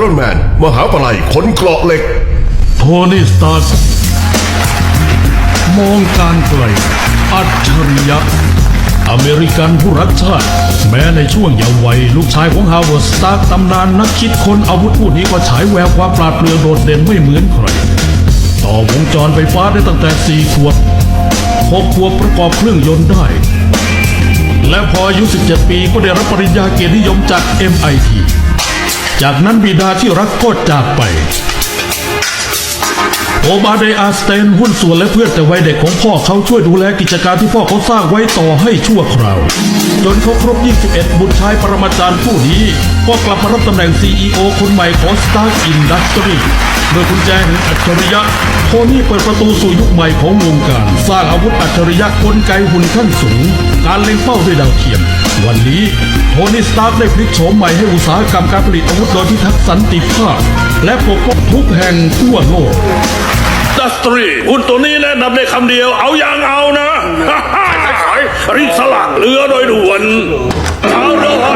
รอนแมน มหาปลัยขนเกราะเหล็ก โทนี่สตาร์มองการไกล อัจฉริยะ อเมริกันผู้รักชาติ แม้ในช่วงเยาว์วัย ลูกชายของฮาวเวิร์ดสตาร์ตำนานนักคิดคนอาวุธผู้นี้ก็ฉายแววความปราดเปรื่องโดดเด่นไม่เหมือนใคร ต่อวงจรไฟฟ้าได้ตั้งแต่4ขวบ6ขวบประกอบเครื่องยนต์ได้ และพออายุ 17 ปีก็ได้รับปริญญาเกียรตินิยมจาก MIT จากนั้นบิดาที่รักก็จากไป โอบาเดอาสเตนหุ้นส่วนและเพื่อนแต่วัยเด็กของพ่อเขาช่วยดูแลกิจการที่พ่อเขาสร้างไว้ต่อให้ชั่วคราว จนเขาครบ 21 บุตรชายปรมาจารย์ผู้นี้ ก็กลับมารับตำแหน่ง CEO คนใหม่ของ Stark Industry โดยกุญแจแห่งอัจฉริยะโทนี่เปิดประตูสู่ยุคใหม่ของวงการ สร้างอาวุธอัจฉริยะกลไกหุ่นขั้นสูง การเล็งเป้าด้วยดาวเทียม วันนี้โทนี่สตาร์ได้พลิกโฉมใหม่ให้อุตสาหกรรมการผลิตอาวุธโดยพิทักษ์สันติภาพ และปกป้องทุกแห่งทั่วโลกดัสตรีหุ้นตัวนี้แนะนำได้คำเดียวเอาอย่างเอานะขายรีบสลักเรือโดยด่วนเอาเลย